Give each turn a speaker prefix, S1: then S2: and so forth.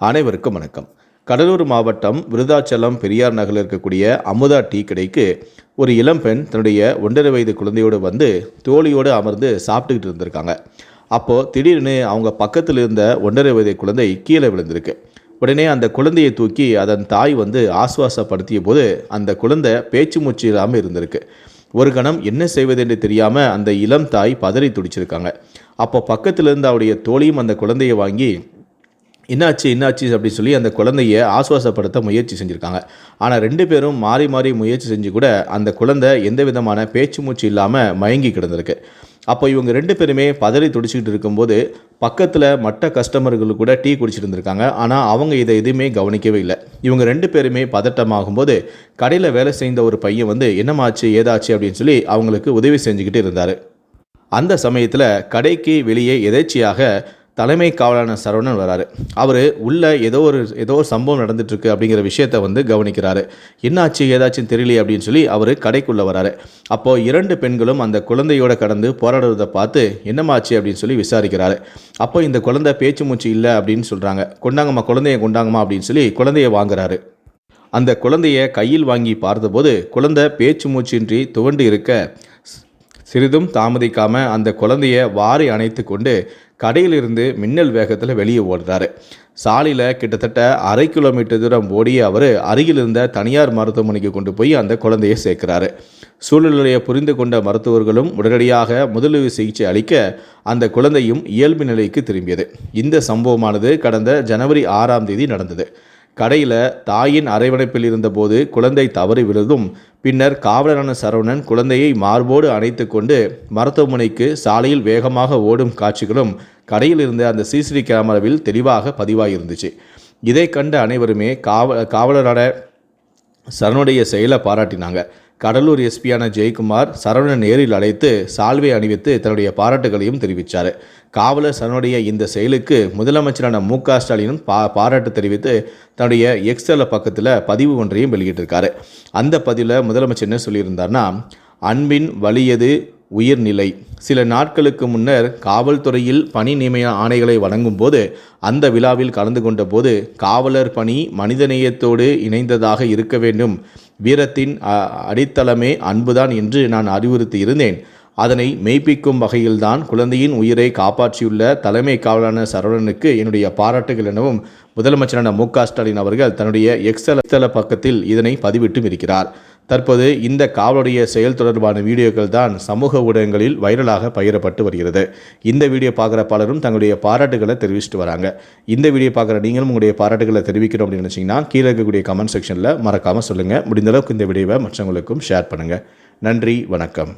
S1: அனைவருக்கும் வணக்கம். கடலூர் மாவட்டம் விருதாச்சலம் பெரியார் நகரில் இருக்கக்கூடிய அமுதா டீ கடைக்கு ஒரு இளம்பெண் தன்னுடைய ஒன்றரை வயது குழந்தையோடு வந்து தோழியோடு அமர்ந்து சாப்பிட்டுக்கிட்டு இருந்திருக்காங்க. அப்போது திடீர்னு அவங்க பக்கத்தில் இருந்த ஒன்றரை வயது குழந்தை கீழே விழுந்திருக்கு. உடனே அந்த குழந்தையை தூக்கி அதன் தாய் வந்து ஆசுவாசப்படுத்திய போது அந்த குழந்தை பேச்சு மூச்சு இல்லாமல் இருந்திருக்கு. ஒரு கணம் என்ன செய்வதென்று தெரியாமல் அந்த இளம் தாய் பதறி துடிச்சிருக்காங்க. அப்போ பக்கத்தில் இருந்த அவருடைய தோழியும் அந்த குழந்தையை வாங்கி என்னாச்சு என்னாச்சு அப்படின்னு சொல்லி அந்த குழந்தைய ஆசுவாசப்படுத்த முயற்சி செஞ்சுருக்காங்க. ஆனால் ரெண்டு பேரும் மாறி மாறி முயற்சி செஞ்சு கூட அந்த குழந்தை எந்த விதமான பேச்சு மூச்சு இல்லாமல் மயங்கி கிடந்திருக்கு. அப்போ இவங்க ரெண்டு பேருமே பதறி துடிச்சிக்கிட்டு இருக்கும்போது பக்கத்தில் மற்ற கஸ்டமர்கள் கூட டீ குடிச்சிட்டு இருந்திருக்காங்க. ஆனால் அவங்க இதை எதுவுமே கவனிக்கவே இல்லை. இவங்க ரெண்டு பேருமே பதட்டமாகும்போது கடையில் வேலை செய்த ஒரு பையன் வந்து என்னமாச்சு ஏதாச்சு? அப்படின்னு சொல்லி அவங்களுக்கு உதவி செஞ்சுக்கிட்டு இருந்தார். அந்த சமயத்தில் கடைக்கு வெளியே எதேச்சியாக தலைமை காவலான சரவணன் வராரு. அவர் உள்ள ஏதோ ஒரு ஏதோ ஒரு சம்பவம் நடந்துட்டுருக்கு அப்படிங்கிற விஷயத்தை வந்து கவனிக்கிறாரு. என்னாச்சு ஏதாச்சும் தெரியலையே அப்படின்னு சொல்லி அவர் கடைக்குள்ளே வராரு. அப்போது இரண்டு பெண்களும் அந்த குழந்தையோட கடந்து போராடுறதை பார்த்து என்னமாச்சு அப்படின்னு சொல்லி விசாரிக்கிறாரு. அப்போ இந்த குழந்தை பேச்சு மூச்சு இல்லை அப்படின்னு சொல்கிறாங்க கொண்டாங்கம்மா குழந்தைய கொண்டாங்கம்மா அப்படின்னு சொல்லி குழந்தைய வாங்குறாரு. அந்த குழந்தைய கையில் வாங்கி பார்த்தபோது குழந்தை பேச்சு மூச்சின்றி துவண்டு இருக்க சிறிதும் தாமதிக்காமல் அந்த குழந்தைய வாரி அணைத்து கொண்டு கடையிலிருந்து மின்னல் வேகத்தில் வெளியே ஓடுறாரு. சாலையில் கிட்டத்தட்ட அரை கிலோமீட்டர் தூரம் ஓடிய அவர் அருகில் இருந்த தனியார் மருத்துவமனைக்கு கொண்டு போய் அந்த குழந்தையை சேர்க்கிறாரு. சூழ்நிலையை புரிந்து கொண்ட மருத்துவர்களும் உடனடியாக முதலுதவி சிகிச்சை அளிக்க அந்த குழந்தையும் இயல்பு நிலைக்கு திரும்பியது. இந்த சம்பவமானது கடந்த ஜனவரி ஆறாம் தேதி நடந்தது. கடையில் தாயின் அரவணைப்பில் இருந்தபோது குழந்தை தவறி விழுதும் பின்னர் காவலரான சரவணன் குழந்தையை மார்போடு அணைத்து கொண்டு மருத்துவமனைக்கு சாலையில் வேகமாக ஓடும் காட்சிகளும் கடையில் இருந்த அந்த சிசிடி கேமராவில் தெளிவாக பதிவாகியிருந்துச்சு இதை கண்ட அனைவருமே காவ காவலரான சரணுடைய செயலை பாராட்டினாங்க. கடலூர் எஸ்பியான ஜெயக்குமார் சரவணன் நேரில் அழைத்து சால்வை அணிவித்து தன்னுடைய பாராட்டுகளையும் தெரிவித்தார் காவலர் சரவணுடைய இந்த செயலுக்கு முதலமைச்சரான மு க ஸ்டாலினும் பா பாராட்டு தெரிவித்து தன்னுடைய எக்ஸ்டல பக்கத்தில் பதிவு ஒன்றையும் வெளியிட்டிருக்காரு. அந்த பதிவில் முதலமைச்சர் என்ன சொல்லியிருந்தார்னா அன்பின் வலியது உயிர்நிலை. சில நாட்களுக்கு முன்னர் காவல்துறையில் பணி நியமன ஆணைகளை வழங்கும் போது அந்த விழாவில் கலந்து கொண்ட போது காவலர் பணி மனிதநேயத்தோடு இணைந்ததாக இருக்க வேண்டும். வீரத்தின் அ- அடித்தளமே அன்புதான் என்று நான் அறிவுறுத்தி இருந்தேன் அதனை மெய்ப்பிக்கும் வகையில்தான் குழந்தையின் உயிரை காப்பாற்றியுள்ள தலைமை காவலான சரவணனுக்கு என்னுடைய பாராட்டுகள் எனவும் முதலமைச்சரான மு க ஸ்டாலின் அவர்கள் தன்னுடைய எக்ஸல எக்ஸல பக்கத்தில் இதனை பதிவிட்டும் இருக்கிறார். தற்போது இந்த காவலுடைய செயல் தொடர்பான வீடியோக்கள் தான் சமூக ஊடகங்களில் வைரலாக பகிரப்பட்டு வருகிறது. இந்த வீடியோ பார்க்குற பலரும் தங்களுடைய பாராட்டுகளை தெரிவிச்சுட்டு வராங்க. இந்த வீடியோ பார்க்குற நீங்களும் உங்களுடைய பாராட்டுகளை தெரிவிக்கணும் அப்படின்னு நினச்சிங்கன்னா கீழே இருக்கக்கூடிய கமெண்ட் செக்ஷனில் மறக்காமல் சொல்லுங்கள் முடிந்த அளவுக்கு இந்த வீடியோவை மற்றவங்களுக்கும் ஷேர் பண்ணுங்கள் நன்றி வணக்கம்.